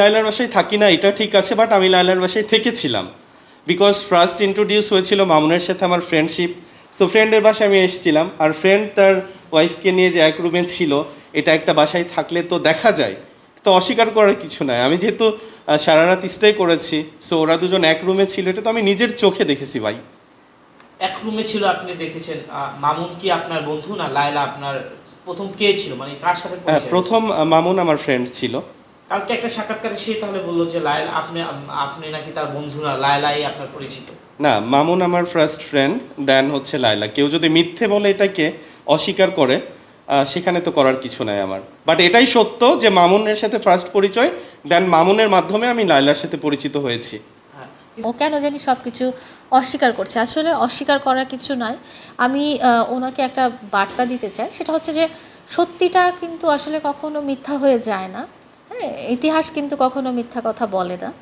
লাইলার বাসায় থাকি না এটা ঠিক আছে বাট আমি লাইলার বাসায় থেকেছিলাম। বিকজ ফার্স্ট ইন্ট্রোডিউস হয়েছিল মামুনের সাথে আমার ফ্রেন্ডশিপ সো ফ্রেন্ডের বাসায় আমি এসেছিলাম আর ফ্রেন্ড তার ওয়াইফকে নিয়ে যে এক রুমে ছিল এটা একটা বাসায় থাকলে তো দেখা যায়। তো অস্বীকার করার কিছু নাই। আমি যেহেতু সারা রাত স্টে করেছি সো ওরা দুজন এক রুমে ছিল এটা তো আমি নিজের চোখে দেখেছি ভাই। এক রুমে ছিল আপনি দেখেছেন মামুন কি আপনার বন্ধু না লায়লা আপনার প্রথম কে ছিল? মানে কার সাথে হ্যাঁ, প্রথম মামুন আমার ফ্রেন্ড ছিল। কালকে একটা সাক্ষাৎকারে সে তাহলে বলল যে লায়লা আপনি আপনি নাকি তার বন্ধু না লায়লাই আপনার পরিচিত। না মামুন আমার ফার্স্ট ফ্রেন্ড দেন হচ্ছে লায়লা। কেউ যদি মিথ্যে বলে এটাকে অস্বীকার করে সেখানে তো করার কিছু নাই আমার। বাট এটাই সত্য যে মামুনের সাথে ফার্স্ট পরিচয় দেন মামুনের মাধ্যমে আমি লায়লার সাথে পরিচিত হয়েছি। হ্যাঁ। ও কেন জানি সব কিছু অস্বীকার করছে। আসলে অস্বীকার করার কিছু নাই। আমি ওনাকে একটা বার্তা দিতে চাই। সেটা হচ্ছে যে সত্যিটা কিন্তু আসলে কখনো মিথ্যা হয়ে যায় না। হ্যাঁ ইতিহাস কিন্তু কখনো মিথ্যা কথা বলে না।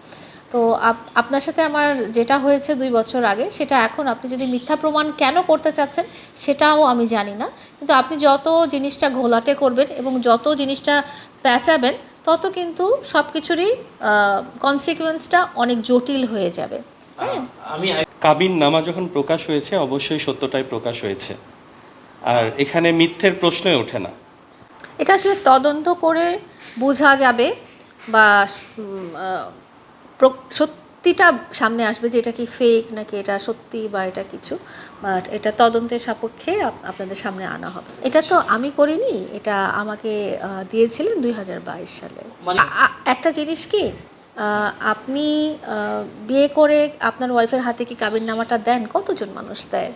তো আপ- আপনার সাথে আমার যেটা হয়েছে দুই বছর আগে সেটা এখন আপনি যদি মিথ্যা প্রমাণ কেন করতে চাচ্ছেন সেটাও আমি জানি না। কিন্তু আপনি যত জিনিসটা ঘোলাটে করবেন এবং যত জিনিসটা পেঁচাবেন তত কিন্তু সব কিছুরই কনসিকুয়েন্সটা অনেক জটিল হয়ে যাবে। হ্যাঁ। আমি কাবিন নামা যখন প্রকাশ হয়েছে অবশ্যই সত্যটাই প্রকাশ হয়েছে। আর এখানে মিথ্যের প্রশ্নই ওঠে না। এটা আসলে তদন্ত করে বোঝা যাবে বা সত্যিটা সামনে আসবে যে এটা কি ফেক নাকি এটা সত্যি বা এটা কিছু। বাট এটা তদন্তের সাপেক্ষে আপনাদের সামনে আনা হবে। এটা তো আমি করিনি এটা আমাকে দিয়েছিলেন দুই হাজার বাইশ সালে। মানে একটা জিনিস কি আপনি বিয়ে করে আপনার ওয়াইফের হাতে কি কাবিন নামাটা দেন? কতজন মানুষ দেয়?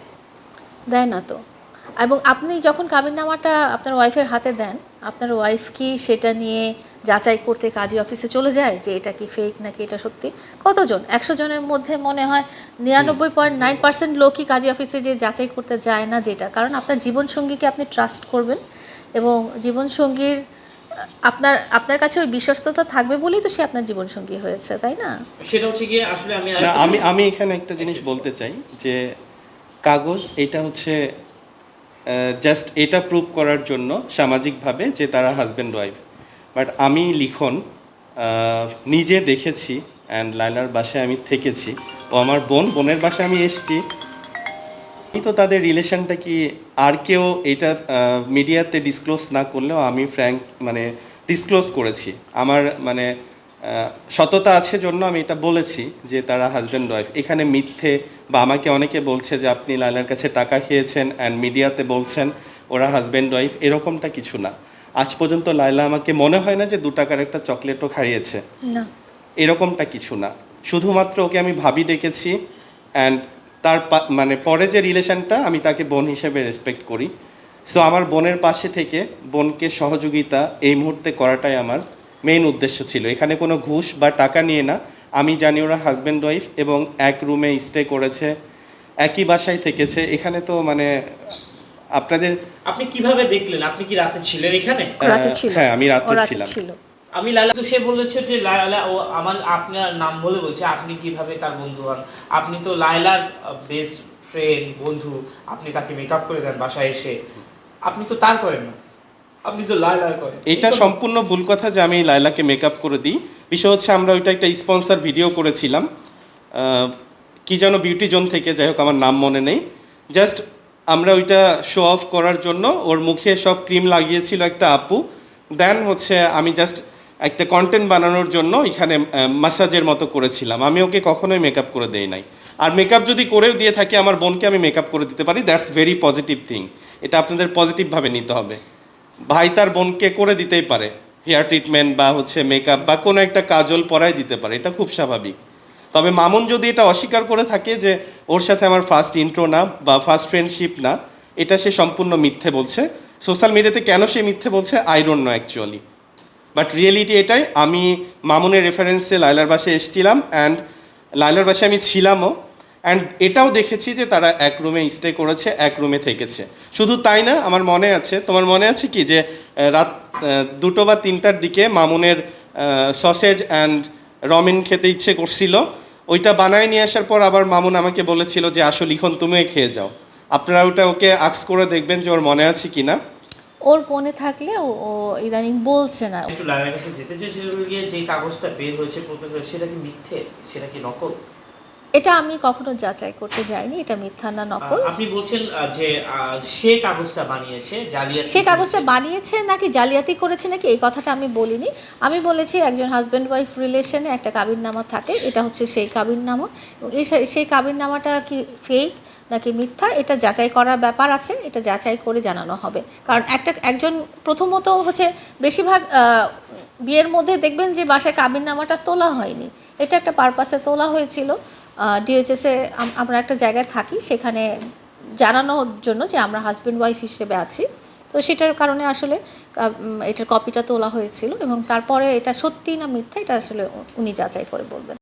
দেয় না তো। এবং আপনি যখন কাবিননামাটা আপনার ওয়াইফের হাতে দেন আপনার ওয়াইফ কি সেটা নিয়ে যাচাই করতে কাজী অফিসে চলে যায়? যে এটা কি ফেক নাকি এটা সত্যি? কতজন? একশো জনের মধ্যে মনে হয় নিরানব্বই পয়েন্ট নাইন পার্সেন্ট লোকই কাজী অফিসে যে যাচাই করতে যায় না যেটা। কারণ আপনার জীবনসঙ্গীকে আপনি ট্রাস্ট করবেন এবং জীবনসঙ্গীর আপনার আপনার কাছে ওই বিশ্বস্ততা থাকবে বলেই তো সে আপনার জীবনসঙ্গী হয়েছে তাই না? সেটা হচ্ছে গিয়ে আসলে আমি আমি আমি এখানে একটা জিনিস বলতে চাই যে কাগজ এটা হচ্ছে জাস্ট এটা প্রুভ করার জন্য সামাজিকভাবে যে তারা হাজব্যান্ড ওয়াইফ বাট আমি লিখন নিজে দেখেছি অ্যান্ড লাইলার বাসায় আমি থেকেছি। ও আমার বোন, বোনের বাসায় আমি এসেছি। আমি তো তাদের রিলেশনটা কি আর কেউ এটা মিডিয়াতে ডিসক্লোজ না করলেও আমি ফ্র্যাঙ্ক মানে ডিসক্লোজ করেছি। আমার মানে সততা আছে জন্য আমি এটা বলেছি যে তারা হাজব্যান্ড ওয়াইফ এখানে মিথ্যে বা আমাকে অনেকে বলছে যে আপনি লাইলার কাছে টাকা খেয়েছেন অ্যান্ড মিডিয়াতে বলছেন ওরা হাজব্যান্ড ওয়াইফ এরকমটা কিছু না। আজ পর্যন্ত লাইলা আমাকে মনে হয় না যে দু টাকার একটা চকলেটও খাইয়েছে। এরকমটা কিছু না। শুধুমাত্র ওকে আমি ভাবি ডেকেছি অ্যান্ড তার মানে পরে যে রিলেশনটা আমি তাকে বোন হিসেবে রেসপেক্ট করি। সো আমার বোনের পাশে থেকে বোনকে সহযোগিতা এই মুহূর্তে করাটাই আমার মেইন উদ্দেশ্য ছিল। এখানে কোনো ঘুষ বা টাকা নিয়ে না। আমি জানি ওরা হাজব্যান্ড ওয়াইফ এবং এক রুমে স্টে করেছে একই বাসায় থেকেছে। এখানে তো মানে আপনাদের আপনি কীভাবে দেখলেন? আপনি কি রাতে ছিলেন এখানে? রাতে আহ, হ্যাঁ আমি রাতে রাতে ছিলাম। আমি লালা তো সে বলেছে যে লালা ও আমার আপনার নাম বলে বলছে আপনি কীভাবে তার বন্ধু হন? আপনি তো লায়লার বেস্ট ফ্রেন্ড বন্ধু। আপনি তাকে মেকআপ করে দেন বাসায় এসে। আপনি তো তার করেন না। আপনি তো লায়লার করেন। এটা সম্পূর্ণ ভুল কথা যে আমি লাইলাকে মেকআপ করে দিই। বিষয় হচ্ছে আমরা ওইটা একটা স্পন্সর ভিডিও করেছিলাম। কি যেন বিউটি জোন থেকে যাই হোক আমার নাম মনে নেই। জাস্ট আমরা ওইটা শো অফ করার জন্য ওর মুখে সব ক্রিম লাগিয়েছিল একটা আপু। দেন হচ্ছে আমি জাস্ট একটা কন্টেন্ট বানানোর জন্য এখানে মাসাজের মতো করেছিলাম। আমি ওকে কখনোই মেকআপ করে দেই নাই। আর মেকআপ যদি করেও দিয়ে থাকি আমার বোনকে আমি মেকআপ করে দিতে পারি। দ্যাটস ভেরি পজিটিভ থিং এটা আপনাদের পজিটিভভাবে নিতে হবে। ভাই তার বোনকে করে দিতেই পারে। হেয়ার ট্রিটমেন্ট বা হচ্ছে মেকআপ বা কোনো একটা কাজল পরাই দিতে পারে। এটা খুব স্বাভাবিক। তবে মামুন যদি এটা অস্বীকার করে থাকে যে ওর সাথে আমার ফার্স্ট ইন্ট্রো না বা ফার্স্ট ফ্রেন্ডশিপ না, এটা সে সম্পূর্ণ মিথ্যে বলছে। সোশ্যাল মিডিয়াতে কেন সে মিথ্যে বলছে? I don't know actually but reality এটাই, আমি মামুনের রেফারেন্সে লাইলার বাসায় এসেছিলাম অ্যান্ড লাইলার বাসায় আমি ছিলামও। অ্যান্ড এটাও দেখেছি যে তারা এক রুমে স্টে করেছে, এক রুমে থেকেছে। শুধু তাই না আমার মনে আছে তোমার মনে আছে কি যে রাত দুটো বা তিনটার দিকে মামুনের সসেজ অ্যান্ড রমেন খেতে ইচ্ছে করছিল। ওইটা বানায় নিয়ে আসার পর আবার মামুন আমাকে বলেছিল যে আসো লিখন তুমিও খেয়ে যাও। আপনারা ওটা ওকে আক্স করে দেখবেন যে ওর মনে আছে কি না। ওর মনে থাকলে ও ও ইদানিং বলছে না। একটু কাছে যেতে চাই সেটা গিয়ে যে কাগজটা বের হয়েছে, সেটা কি মিথ্যে? সেটা কি নকল? এটা আমি কখনো যাচাই করতে যাইনি এটা মিথ্যা না নকল। আপনি বলছেন যে সে কাগজটা বানিয়েছে জালিয়াতি সে কাগজটা বানিয়েছে নাকি জালিয়াতি করেছে নাকি এই কথাটা আমি বলিনি। আমি বলেছি একজন হাজব্যান্ড ওয়াইফ রিলেশনে একটা কাবিননামা থাকে এটা হচ্ছে সেই কাবিননামা। সেই কাবিননামাটা কি ফেক নাকি মিথ্যা এটা যাচাই করার ব্যাপার আছে এটা যাচাই করে জানানো হবে। কারণ একটা একজন প্রথমত হচ্ছে বেশিরভাগ বিয়ের মধ্যে দেখবেন যে বাসায় কাবিননামাটা তোলা হয়নি। এটা একটা পারপাসে তোলা হয়েছিল। ডিএইচএসে আমরা একটা জায়গায় থাকি, সেখানে জানানোর জন্য যে আমরা হাজব্যান্ড ওয়াইফ হিসেবে আছি। তো সেটার কারণে আসলে এটার কপিটা তোলা হয়েছিল এবং তারপরে এটা সত্যি না মিথ্যা, এটা আসলে উনি যাচাই করে বলবেন।